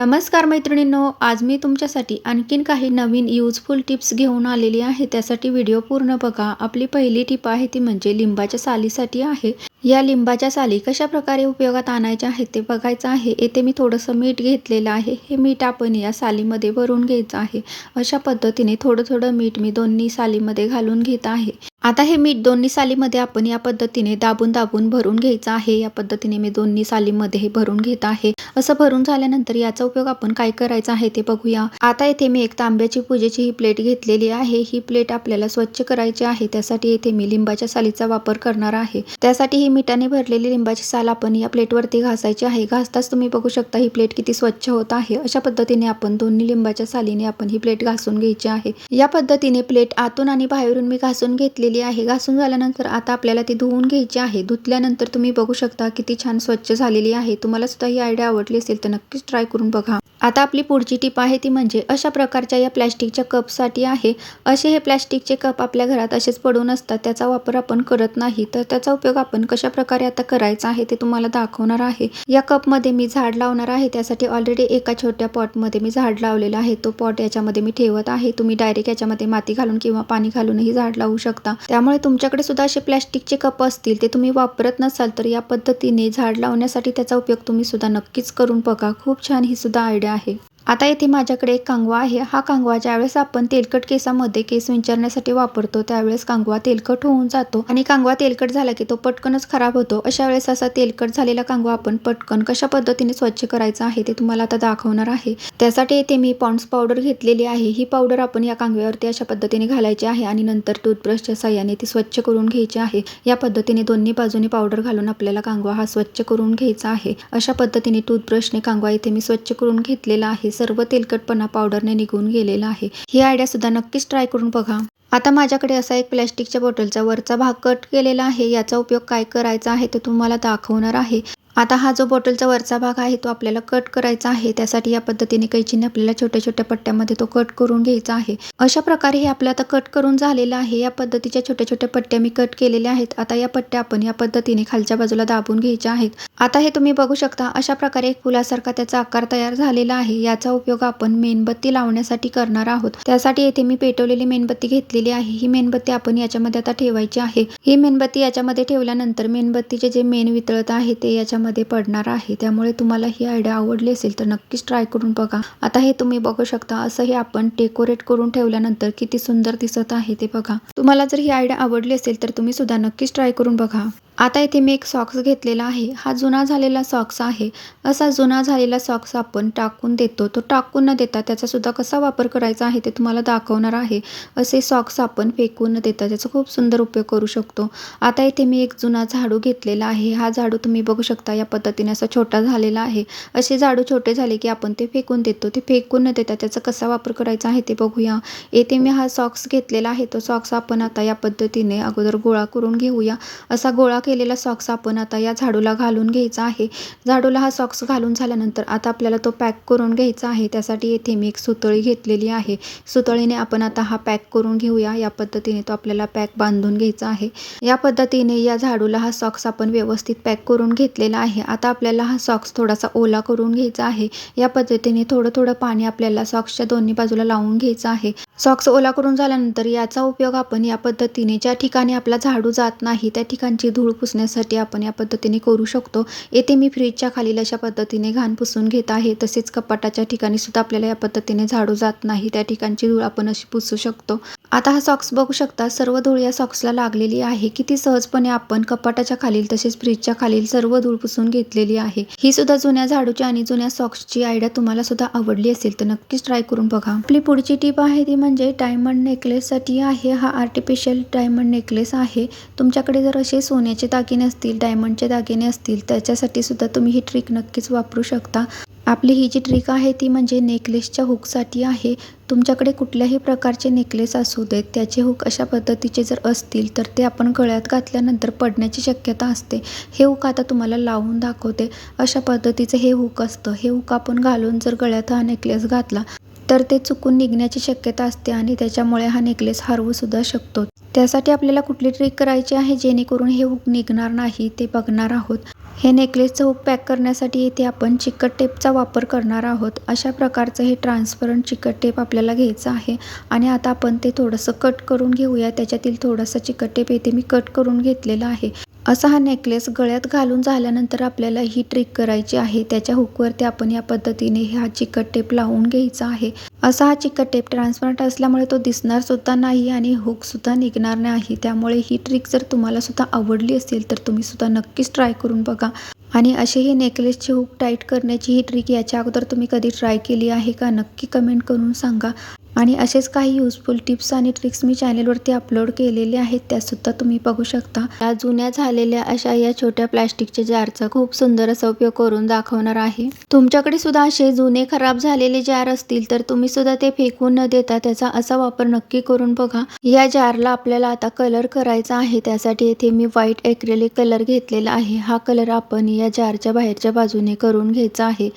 नमस्कार मैत्रिणींनो आज मी तुमच्यासाठी आणखीन काही नवीन यूजफुल टिप्स घेऊन आलेली आहे. त्यासाठी व्हिडिओ पूर्ण बघा. आपली पहिली टिप आहे ती म्हणजे लिंबाच्या सालीसाठी आहे. या लिंबाच्या साली कशा प्रकारे उपयोगात आणायच्या आहेत ते बघायचं आहे. येथे मी थोडंसं मीठ घेतलेलं आहे. हे मीठ आपण या सालीमध्ये भरून घ्यायचं आहे. अशा पद्धतीने थोडं थोडं मीठ मी दोन्ही सालीमध्ये घालून घेत आहे. आता हे मीठ दोन्ही सालीमध्ये आपण या पद्धतीने दाबून दाबून भरून घ्यायचं आहे. या पद्धतीने मी दोन्ही सालीमध्ये हे भरून घेत आहे. असं भरून झाल्यानंतर याचा उपयोग आपण काय करायचा आहे ते बघूया. आता येथे मी एक तांब्याची पूजेची ही प्लेट घेतलेली आहे. ही प्लेट आपल्याला स्वच्छ करायची आहे. त्यासाठी येथे मी लिंबाच्या सालीचा वापर करणार आहे. त्यासाठी ही मिठाने भरलेली लिंबाची साल आपण या प्लेटवरती घासायची आहे. घासताच तुम्ही बघू शकता ही प्लेट किती स्वच्छ होत आहे. अशा पद्धतीने आपण दोन्ही लिंबाच्या सालीने आपण ही प्लेट घासून घ्यायची आहे. या पद्धतीने प्लेट आतून आणि बाहेरून मी घासून घेतलेली आहे. घासून झाल्यानंतर आता आपल्याला ती धुवून घ्यायची आहे. धुतल्यानंतर तुम्ही बघू शकता किती छान स्वच्छ झालेली आहे. तुम्हाला सुद्धा ही आयडिया आवडली असेल तर नक्कीच ट्राय करून बघा. आता आपली पुढची टीप आहे ती म्हणजे अशा प्रकारच्या या प्लॅस्टिकच्या कपसाठी आहे. असे हे प्लॅस्टिकचे कप आपल्या घरात असेच पडून असतात त्याचा वापर आपण करत नाही. तर त्याचा उपयोग आपण कशा प्रकारे आता करायचा आहे ते तुम्हाला दाखवणार आहे. या कपमध्ये मी झाड लावणार आहे त्यासाठी ऑलरेडी एका छोट्या पॉटमध्ये मी झाड लावलेला आहे. तो पॉट याच्यामध्ये मी ठेवत आहे. तुम्ही डायरेक्ट याच्यामध्ये माती घालून किंवा पाणी घालूनही झाड लावू शकता. त्यामुळे तुमच्याकडे सुद्धा असे प्लॅस्टिकचे कप असतील ते तुम्ही वापरत नसाल तर या पद्धतीने झाड लावण्यासाठी त्याचा उपयोग तुम्ही सुद्धा नक्कीच करून बघा. खूप छान ही सुद्धा आयडिया आहे. आता येथे माझ्याकडे एक कांगवा आहे. हा कांगवा ज्यावेळेस आपण तेलकट केसामध्ये केस विंचरण्यासाठी वापरतो त्यावेळेस कांगवा तेलकट होऊन जातो आणि कांगवा तेलकट झाला की तो पटकनच खराब होतो. अशा वेळेस असा तेलकट झालेला कांगवा आपण पटकन कशा पद्धतीने स्वच्छ करायचा आहे ते तुम्हाला आता दाखवणार आहे. त्यासाठी येथे मी पॉन्ड्स पावडर घेतलेली आहे. ही पावडर आपण या कांगव्यावरती अशा पद्धतीने घालायची आहे आणि नंतर टूथब्रशच्या साह्याने ती स्वच्छ करून घ्यायची आहे. या पद्धतीने दोन्ही बाजूने पावडर घालून आपल्याला कांगवा हा स्वच्छ करून घ्यायचा आहे. अशा पद्धतीने टूथब्रशने कांगवा इथे मी स्वच्छ करून घेतलेला आहे. सर्व तेलकटपणा पावडरने निघून गेलेला आहे. ही आयडिया सुद्धा नक्कीच ट्राय करून बघा. आता माझ्याकडे असा एक प्लॅस्टिकच्या बॉटलचा वरचा भाग कट केलेला आहे. याचा उपयोग काय करायचा आहे ते तुम्हाला दाखवणार आहे. आता हा जो बॉटलचा वरचा भाग आहे तो आपल्याला कट करायचा आहे. त्यासाठी या पद्धतीने कैचीने आपल्याला छोट्या छोट्या पट्ट्यामध्ये तो कट करून घ्यायचा आहे. अशा प्रकारे हे आपलं आता कट करून झालेलं आहे. या पद्धतीच्या छोट्या छोट्या पट्ट्या मी कट केलेल्या आहेत. आता या पट्ट्या आपण या पद्धतीने खालच्या बाजूला दाबून घ्यायच्या आहेत. आता हे तुम्ही बघू शकता अशा प्रकारे एक फुलासारखा त्याचा आकार तयार झालेला आहे. याचा उपयोग आपण मेणबत्ती लावण्यासाठी करणार आहोत. त्यासाठी येथे मी पेटवलेली मेणबत्ती घेतलेली आहे. ही मेणबत्ती आपण याच्यामध्ये आता ठेवायची आहे. ही मेणबत्ती याच्यामध्ये ठेवल्यानंतर मेणबत्तीचे जे मेण वितळत आहे ते याच्यामध्ये मध्ये पडणार आहे. त्यामुळे तुम्हाला ही आयडिया आवडली असेल तर नक्कीच ट्राय करून बघा. आता हे तुम्ही बघू शकता. असं हे आपण डेकोरेट करून ठेवल्यानंतर किती सुंदर दिसत आहे ते बघा. तुम्हाला जर ही आयडिया आवडली असेल तर तुम्ही सुद्धा नक्कीच ट्राय करून बघा. आता इथे मी एक सॉक्स घेतलेला आहे. हा जुना झालेला सॉक्स आहे. असा जुना झालेला सॉक्स आपण टाकून देतो. तो टाकून न देता त्याचासुद्धा कसा वापर करायचा आहे ते तुम्हाला दाखवणार आहे. असे सॉक्स आपण फेकून न देता त्याचा खूप सुंदर उपयोग करू शकतो. आता इथे मी एक जुना झाडू घेतलेला आहे. हा झाडू तुम्ही बघू शकता या पद्धतीने असा छोटा झालेला आहे. असे झाडू छोटे झाले की आपण ते फेकून देतो. ते फेकून न देता त्याचा कसा वापर करायचा आहे ते बघूया. येथे मी हा सॉक्स घेतलेला आहे. तो सॉक्स आपण आता या पद्धतीने अगोदर गोळा करून घेऊया. असा गोळा केलेला सॉक्स आपण आता या झाडूला घालून घ्यायचा आहे. झाडूला हा सॉक्स घालून झाल्यानंतर आता आपल्याला तो पॅक करून घ्यायचा आहे. त्यासाठी येथे मी एक सुतळी घेतलेली आहे. सुतळीने आपण आता हा पॅक करून घेऊया. या पद्धतीने तो आपल्याला पॅक बांधून घ्यायचा आहे. या पद्धतीने या झाडूला हा सॉक्स आपण व्यवस्थित पॅक करून घेतलेला आहे. आता आपल्याला हा सॉक्स थोडासा ओला करून घ्यायचा आहे. या पद्धतीने थोडं थोडं पाणी आपल्याला सॉक्सच्या दोन्ही बाजूला लावून घ्यायचं आहे. सॉक्स ओला करून झाल्यानंतर याचा उपयोग आपण या पद्धतीने ज्या ठिकाणी आपला झाडू जात नाही त्या ठिकाणची धूळ पुसण्यासाठी आपण या पद्धतीने करू शकतो. येथे मी फ्रीजच्या खालील अशा पद्धतीने घाण पुसून घेत आहे. तसेच कपाटाच्या ठिकाणी सुद्धा आपल्याला या पद्धतीने झाडू जात नाही त्या ठिकाणची धूळ आपण अशी पुसू शकतो. आता हा सॉक्स बघू शकता. सर्व धूळ या सॉक्सला लागलेली आहे. किती सहजपणे आपण कपाटाच्या खालील तसेच फ्रीजच्या खालील सर्व धूळ पुसून घेतलेली आहे. ही सुद्धा जुन्या झाडूची आणि जुन्या सॉक्सची आयडिया तुम्हाला सुद्धा आवडली असेल तर नक्कीच ट्राय करून बघा. आपली पुढची टीप आहे ती म्हणजे डायमंड नेकलेससाठी आहे. हा आर्टिफिशियल डायमंड नेकलेस आहे. तुमच्याकडे जर असे सोन्याचे दागिने असतील डायमंडचे दागिने असतील त्याच्यासाठी सुद्धा तुम्ही ही ट्रिक नक्कीच वापरू शकता. आपली ही जी ट्रिक आहे ती म्हणजे नेकलेसच्या हुकसाठी आहे. तुमच्याकडे कुठल्याही प्रकारचे नेकलेस असू देत त्याचे हुक अशा पद्धतीचे जर असतील तर ते आपण गळ्यात घातल्यानंतर पडण्याची शक्यता असते. हे हुक आता तुम्हाला लावून दाखवते. अशा पद्धतीचं हे हुक असतं. हे हुक आपण घालून जर गळ्यात हा नेकलेस घातला तर ते चुकून निघण्याची शक्यता असते आणि त्याच्यामुळे हा नेकलेस हरवू सुद्धा शकतो. त्यासाठी आपल्याला कुठली ट्रिक करायची आहे जेणेकरून हे हुक निघणार नाही ते बघणार आहोत. हे नेकलेसचं हुक पॅक करण्यासाठी इथे आपण चिकट टेपचा वापर करणार आहोत. अशा प्रकारचं हे ट्रान्सपरंट चिकट टेप आपल्याला घ्यायचं आहे. आणि आता आपण ते थोडंसं कट करून घेऊया. त्याच्यातील थोडंसं चिकट टेप इथे मी कट करून घेतलेलं आहे. असा हा नेकलेस गळ्यात घालून झाल्यानंतर आपल्याला ही ट्रिक करायची आहे. त्याच्या हुकवरती आपण या पद्धतीने हा चिकट टेप लावून घ्यायचा आहे. असा हा चिकट टेप ट्रान्सपरंट असल्यामुळे तो दिसणार सुद्धा नाही आणि हुक सुद्धा निघणार नाही. त्यामुळे ही ट्रिक जर तुम्हाला सुद्धा आवडली असेल तर तुम्ही सुद्धा नक्कीच ट्राय करून बघा. आणि असे ही नेकलेसची हुक टाईट करण्याची ही ट्रिक याच्या अगोदर तुम्ही कधी ट्राय केली आहे का नक्की कमेंट करून सांगा. आणि असेच काही युजफुल टिप्स आणि ट्रिक्स मी चॅनेलवरती अपलोड केलेले आहेत त्यासुद्धा तुम्ही बघू शकता. या जुन्या झालेल्या अशा या छोट्या प्लॅस्टिकच्या जारचा खूप सुंदर असा उपयोग करून दाखवणार आहे. तुमच्याकडे सुद्धा असे जुने खराब झालेले जार असतील तर तुम्ही सुद्धा ते फेकून न देता त्याचा असा वापर नक्की करून बघा. या जारला आपल्याला आता कलर करायचा आहे त्यासाठी येथे मी व्हाईट एक्रेलिक कलर घेतलेला आहे. हा कलर आपण या जारच्या बाहेरच्या बाजूने करून घ्यायचा आहे.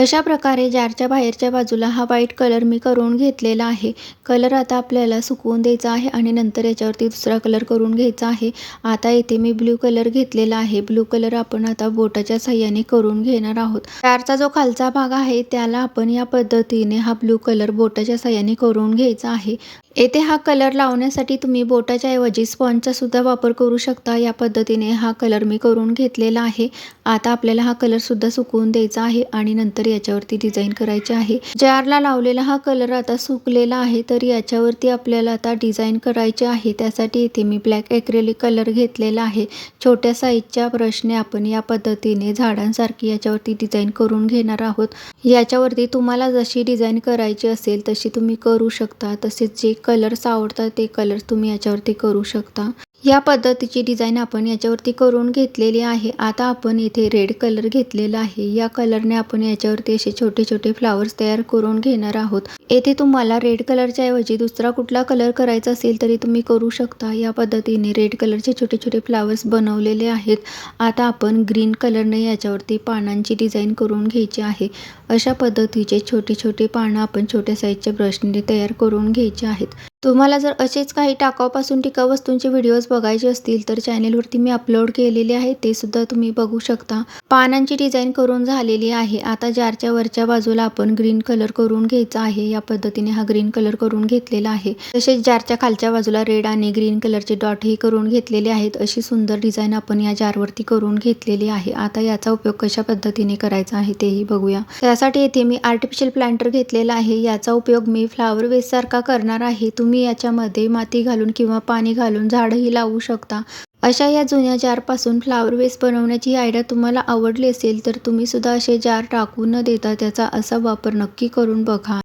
अशा प्रकारे जारच्या बाहेरच्या बाजूला हा व्हाईट कलर मी करून घेतलेला आहे. कलर आता आपल्याला सुकवून द्यायचा आहे आणि नंतर याच्यावरती दुसरा कलर करून घ्यायचा आहे. आता येथे मी ब्ल्यू कलर घेतलेला आहे. ब्ल्यू कलर आपण आता बोटाच्या साह्याने करून घेणार आहोत. जारचा जो खालचा भाग आहे त्याला आपण या पद्धतीने हा ब्ल्यू कलर बोटाच्या साह्याने करून घ्यायचा आहे. येथे हा कलर लावण्यासाठी तुम्ही बोटाच्या ऐवजी स्पॉन्जचा सुद्धा वापर करू शकता. या पद्धतीने हा कलर मी करून घेतलेला आहे. आता आपल्याला हा कलर सुद्धा सुकवून द्यायचा आहे आणि नंतर याच्यावरती डिझाईन करायची आहे. जारला लावलेला हा कलर आता सुकलेला आहे तर याच्यावरती आपल्याला आता डिझाईन करायचे आहे. त्यासाठी इथे मी ब्लॅक एक्रेलिक कलर घेतलेला आहे. छोट्या साईजच्या ब्रशने आपण या पद्धतीने झाडांसारखी याच्यावरती डिझाईन करून घेणार आहोत. याच्यावरती तुम्हाला जशी डिझाईन करायची असेल तशी तुम्ही करू शकता. तसेच जे कलर्स आवडतात ते कलर्स तुम्ही याच्यावरती करू शकता. या पद्धतीची डिझाईन आपण याच्यावरती करून घेतलेली आहे. आता आपण इथे रेड कलर घेतलेला आहे. या कलरने आपण याच्यावरती असे छोटे छोटे फ्लावर्स तयार करून घेणार आहोत. येथे तुम्हाला रेड कलरच्या ऐवजी दुसरा कुठला कलर करायचा असेल तरी तुम्ही करू शकता. या पद्धतीने रेड कलरचे छोटे छोटे फ्लावर्स बनवलेले आहेत. आता आपण ग्रीन कलरने याच्यावरती पानांची डिझाईन करून घ्यायची आहे. अशा पद्धतीचे छोटे छोटे पानं आपण छोट्या साईजच्या ब्रशने तयार करून घ्यायचे आहेत. तुम्हाला जर असेच काही टाकावपासून टिकाऊ वस्तूंचे व्हिडिओज बघायचे असतील तर चॅनेलवरती मी अपलोड केलेले आहे ते सुद्धा तुम्ही बघू शकता. पानांची डिझाईन करून झालेली आहे. आता जारच्या वरच्या बाजूला आपण ग्रीन कलर करून घ्यायचा आहे या पद्धतीने हा ग्रीन कलर करून घेतलेला आहे. तसेच जारच्या खालच्या बाजूला रेड आणि ग्रीन कलरचे डॉट हे करून घेतलेले आहेत अशी सुंदर डिझाईन आपण या जारवरती करून घेतलेली आहे. आता याचा उपयोग कशा पद्धतीने करायचा आहे तेही बघूया. त्यासाठी येथे मी आर्टिफिशियल प्लांटर घेतलेला आहे. याचा उपयोग मी फ्लावर वेस सारखा करणार आहे. तुम्ही तुम्ही याच्यामध्ये माती घालून किंवा पाणी घालून झाडंही लावू शकता. अशा या जुन्या जारपासून फ्लावर वेस बनवण्याची आयडिया तुम्हाला आवडली असेल तर तुम्ही सुद्धा असे जार टाकून न देता त्याचा असा वापर नक्की करून बघा.